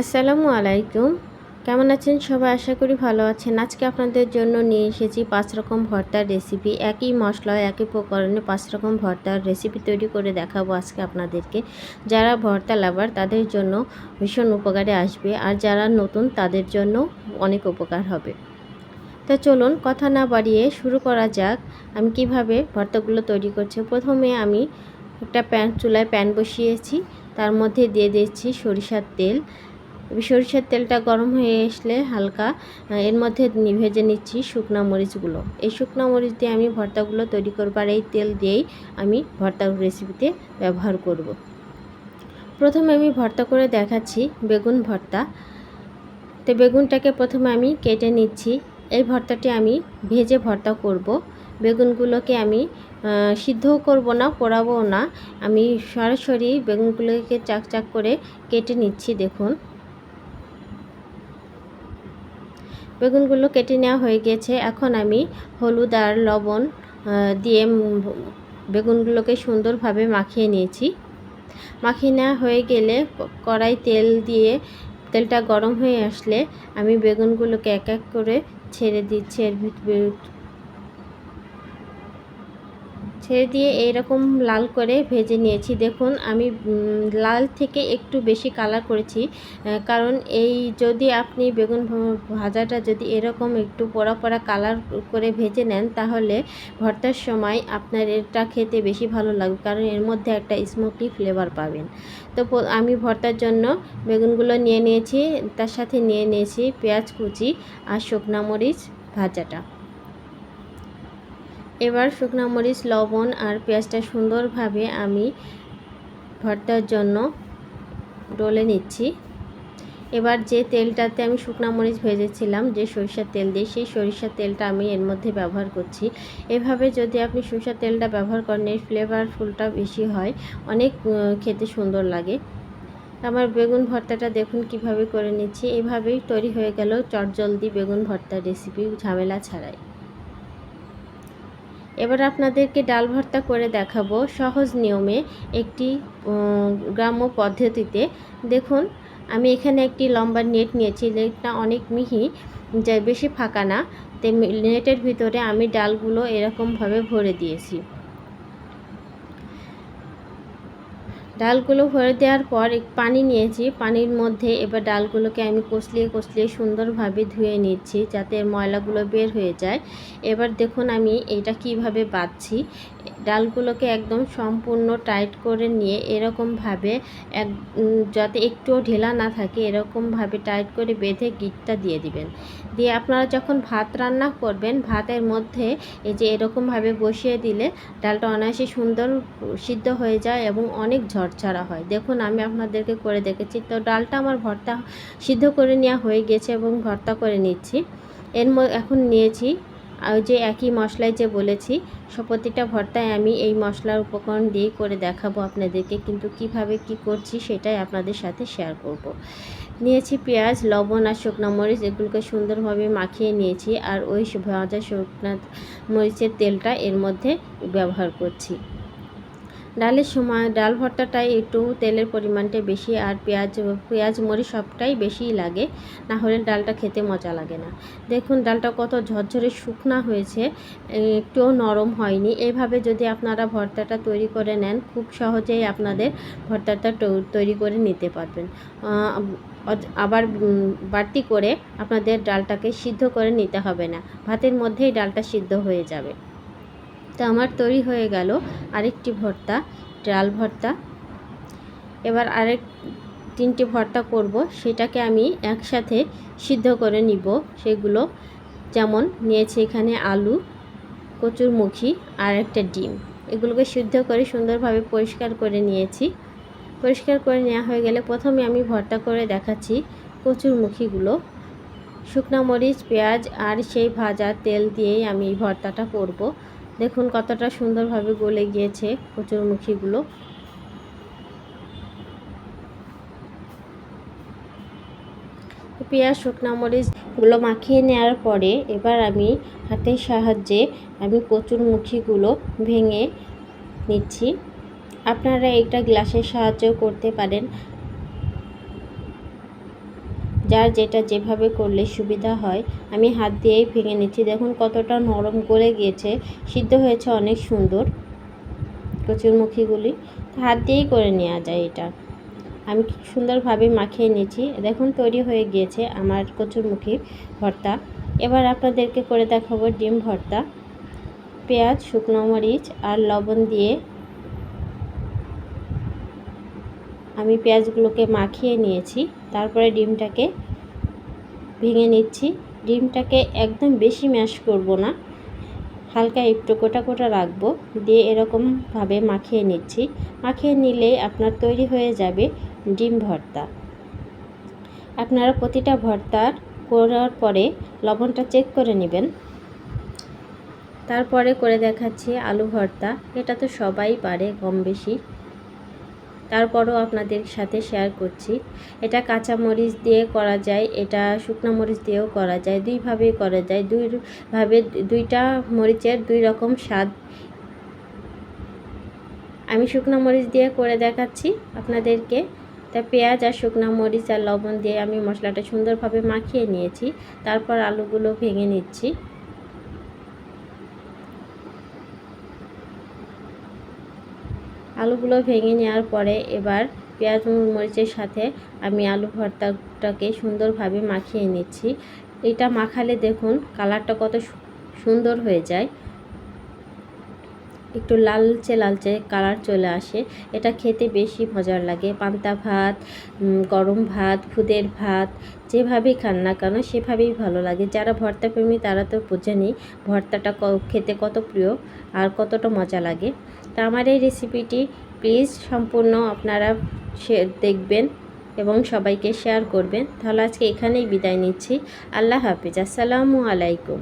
আসসালামু আলাইকুম। কেমন আছেন সবাই? আশা করি ভালো আছেন। আজকে আপনাদের জন্য নিয়ে এসেছি পাঁচ রকম ভর্তার রেসিপি একই মশলা, একই উপকরণে পাঁচ রকম ভর্তার রেসিপি তৈরি করে দেখাবো আজকে আপনাদেরকে। যারা ভর্তা লাভার, তাদের জন্য ভীষণ উপকারে আসবে। আর যারা নতুন, তাদের জন্য অনেক উপকার হবে। তো চলুন, কথা না বাড়িয়ে শুরু করা যাক। আমি কীভাবে ভর্তাগুলো তৈরি করছি? প্রথমে আমি একটা প্যান, চুলায় প্যান বসিয়েছি। তার মধ্যে দিয়ে দিচ্ছি সরিষার তেল। সরিষার তেলটা গরম হয়ে আসলে হালকা এর মধ্যে ভেজে নিচ্ছি শুকনো মরিচগুলো। এই শুকনো মরিচ দিয়ে আমি ভর্তাগুলো তৈরি করবার এই তেল দিয়েই আমি ভর্তা রেসিপিতে ব্যবহার করব। প্রথমে আমি ভর্তা করে দেখাচ্ছি বেগুন ভর্তা। তো বেগুনটাকে প্রথমে আমি কেটে নিচ্ছি। এই ভর্তাটি আমি ভেজে ভর্তা করব। বেগুনগুলোকে আমি সিদ্ধও করব না পোড়াবো না। আমি সরাসরি বেগুনগুলোকে চাক চাক করে কেটে নিচ্ছি, দেখুন। বেগুনগুলো কেটে নেওয়া হয়ে গেছে। এখন আমি হলুদ আর লবণ দিয়ে বেগুনগুলোকে সুন্দরভাবে মাখিয়ে নিয়েছি। মাখিয়ে নেওয়া হয়ে গেলে কড়াই তেল দিয়ে, তেলটা গরম হয়ে আসলে আমি বেগুনগুলোকে এক এক করে ছেড়ে দিচ্ছি, এর ছেড়ে দিয়ে এইরকম লাল করে ভেজে নিয়েছি। দেখুন, আমি লাল থেকে একটু বেশি কালার করেছি কারণ এই যদি আপনি বেগুন ভাজাটা যদি এরকম একটু পোড়া পোড়া কালার করে ভেজে নেন, তাহলে ভর্তার সময় আপনার এটা খেতে বেশি ভালো লাগবে, কারণ এর মধ্যে একটা স্মোকি ফ্লেভার পাবেন। তো আমি ভর্তার জন্য বেগুনগুলো নিয়ে নিয়েছি, তার সাথে নিয়ে নিয়েছি পেঁয়াজ কুচি আর শুকনা মরিচ ভাজাটা। এবার শুকনো মরিচ, লবণ আর পেঁয়াজটা সুন্দরভাবে আমি ভর্তার জন্য ডলে নিচ্ছি। এবার যে তেলটাতে আমি শুকনো মরিচ ভেজেছিলাম, যে সরিষার তেল দিয়ে, সেই সরিষার তেলটা আমি এর মধ্যে ব্যবহার করছি। এভাবে যদি আপনি সরিষার তেলটা ব্যবহার করেন, এর ফ্লেভারফুলটা বেশি হয়, অনেক খেতে সুন্দর লাগে। আমার বেগুন ভর্তাটা দেখুন কীভাবে করে নিচ্ছি। এভাবেই তৈরি হয়ে গেল চটজলদি বেগুন ভর্তার রেসিপি ঝামেলা ছাড়াই। এবার আপনাদেরকে ডাল ভর্তা করে দেখাবো সহজ নিয়মে একটি গ্রাম্য পদ্ধতিতে। দেখুন, আমি এখানে একটি লম্বা নেট নিয়েছি, নেটটা অনেক মিহি, যা বেশি ফাঁকা না। তে নেটের ভিতরে আমি ডালগুলো এরকমভাবে ভরে দিয়েছি। ডালগুলো ভরে দেওয়ার পর পানি নিয়েছি। পানির মধ্যে এবার ডালগুলোকে আমি কষলিয়ে কষলিয়ে সুন্দরভাবে ধুয়ে নিচ্ছি যাতে ময়লাগুলো বের হয়ে যায়। এবার দেখুন আমি এটা কীভাবে বাঁধছি। ডালগুলোকে একদম সম্পূর্ণ টাইট করে নিয়ে এরকমভাবে এক যাতে একটুও ঢেলা না থাকে, এরকমভাবে টাইট করে বেঁধে গিটটা দিয়ে দিবেন। দিয়ে আপনারা যখন ভাত রান্না করবেন, ভাতের মধ্যে এই যে এরকমভাবে বসিয়ে দিলে ডালটা অনায়াসে সুন্দর সিদ্ধ হয়ে যায় এবং অনেক ঝরঝরা হয়। দেখুন, আমি আপনাদেরকে করে দেখেছি। তো ডালটা আমার ভর্তা সিদ্ধ করে নেওয়া হয়ে গেছে এবং ভর্তা করে নিচ্ছি। এর এখন নিয়েছি আর যে একই মশলায় যে বলেছি প্রতিটা ভর্তায় আমি এই মশলার উপকরণ দিয়ে করে দেখাবো আপনাদেরকে কিন্তু কীভাবে কি করছি সেটাই আপনাদের সাথে শেয়ার করব। নিয়েছি পেঁয়াজ, লবণ আর শুকনো মরিচ, এগুলোকে সুন্দরভাবে মাখিয়ে নিয়েছি। আর ওই ভাজা শুকনো মরিচের তেলটা এর মধ্যে ব্যবহার করছি। ডালের সময় ডাল ভর্তাটাই একটু তেলের পরিমাণটা বেশি আর পেঁয়াজ পেঁয়াজ, মরিচ সবটাই বেশিই লাগে। না হলে ডালটা খেতে মজা লাগে না। দেখুন, ডালটা কত ঝরঝরে শুকনা হয়েছে, একটুও নরম হয়নি। এইভাবে যদি আপনারা ভর্তাটা তৈরি করে নেন, খুব সহজেই আপনাদের ভর্তাটা তৈরি করে নিতে পারবেন। আবার বাড়তি করে আপনাদের ডালটাকে সিদ্ধ করে নিতে হবে না। ভাতের মধ্যেই ডালটা সিদ্ধ হয়ে যাবে। তো আমার তৈরি হয়ে গেল আরেকটি ভর্তা, ডাল ভর্তা। এবার আরেক তিনটি ভর্তা করব, সেটাকে আমি একসাথে সিদ্ধ করে নিব। সেগুলো যেমন নিয়েছি এখানে আলু কচুরমুখী আর একটা ডিম। এগুলোকে সিদ্ধ করে সুন্দরভাবে পরিষ্কার করে নিয়েছি। পরিষ্কার করে নেওয়া হয়ে গেলে প্রথমে আমি ভর্তা করে দেখাচ্ছি কচুরমুখীগুলো শুকনা মরিচ, পেঁয়াজ আর সেই ভাজা তেল দিয়েই আমি ভর্তাটা করব। দেখুন কতটা সুন্দরভাবে গলে গিয়েছে কচুরমুখীগুলো পেঁয়াজ, শুকনো মরিচগুলো মাখিয়ে নেওয়ার পরে এবার আমি হাতের সাহায্যে আমি কচুরমুখীগুলো ভেঙে নিচ্ছি। আপনারা একটা গ্লাসের সাহায্যেও করতে পারেন। যার যেটা যেভাবে করলে সুবিধা হয়, আমি হাত দিয়েই ভেঙে নিচ্ছি। দেখুন কতটা নরম করে গিয়েছে, সিদ্ধ হয়েছে অনেক সুন্দর কচুরমুখীগুলি। হাত দিয়েই করে নেওয়া যায় এটা। আমি সুন্দরভাবে মাখিয়ে নিয়েছি। দেখুন তৈরি হয়ে গিয়েছে আমার কচুরমুখী ভর্তা। এবার আপনাদেরকে করে দেখাবো ডিম ভর্তা। পেঁয়াজ, শুকনো মরিচ আর লবণ দিয়ে আমি পেঁয়াজগুলোকে মাখিয়ে নিয়েছি। তারপরে ডিমটাকে ভেঙে নিচ্ছি। ডিমটাকে একদম বেশি ম্যাশ করব না। হালকা একটু কোটা কোটা রাখব। দিয়ে এরকমভাবে মাখিয়ে নিচ্ছি। মাখিয়ে নিলে আপনার তৈরি হয়ে যাবে ডিম ভর্তা। আপনারা প্রতিটা ভর্তার করার পরে লবণটা চেক করে নেবেন। তারপরে করে দেখাচ্ছি আলু ভর্তা। এটা তো সবাই পারে কম বেশি তারপরও আপনাদের সাথে শেয়ার করছি। এটা কাঁচা মরিচ দিয়ে করা যায়, এটা শুকনো মরিচ দিয়েও করা যায়, দুইভাবেই করা যায়। দুইভাবে দুইটা মরিচের দুই রকম স্বাদ। আমি শুকনো মরিচ দিয়ে করে দেখাচ্ছি আপনাদেরকে। তা পেঁয়াজ আর শুকনো মরিচ আর লবণ দিয়ে আমি মশলাটা সুন্দরভাবে মাখিয়ে নিয়েছি। তারপর আলুগুলো ভেঙে নিচ্ছি। আলুগুলো ভেঙে নেওয়ার পরে এবার পেঁয়াজ মরিচের সাথে আমি আলু ভর্তাটাকে সুন্দরভাবে মাখিয়ে নিচ্ছি। এটা মাখালে দেখুন কালারটা কত সুন্দর হয়ে যায়। একটু লালচে লালচে কালার চলে আসে। এটা খেতে বেশি মজার লাগে। পান্তা ভাত গরম ভাত খুদের ভাত, যেভাবেই খান না কেন সেভাবেই ভালো লাগে। যারা ভর্তা প্রেমী তারা তো বোঝেনি ভর্তাটা খেতে কত প্রিয় আর কতটা মজা লাগে। তা আমার এই রেসিপিটি প্লিজ সম্পূর্ণ আপনারা দেখবেন এবং সবাইকে শেয়ার করবেন। তাহলে আজকে এখানেই বিদায় নিচ্ছি। আল্লাহ হাফিজ। আসসালামু আলাইকুম।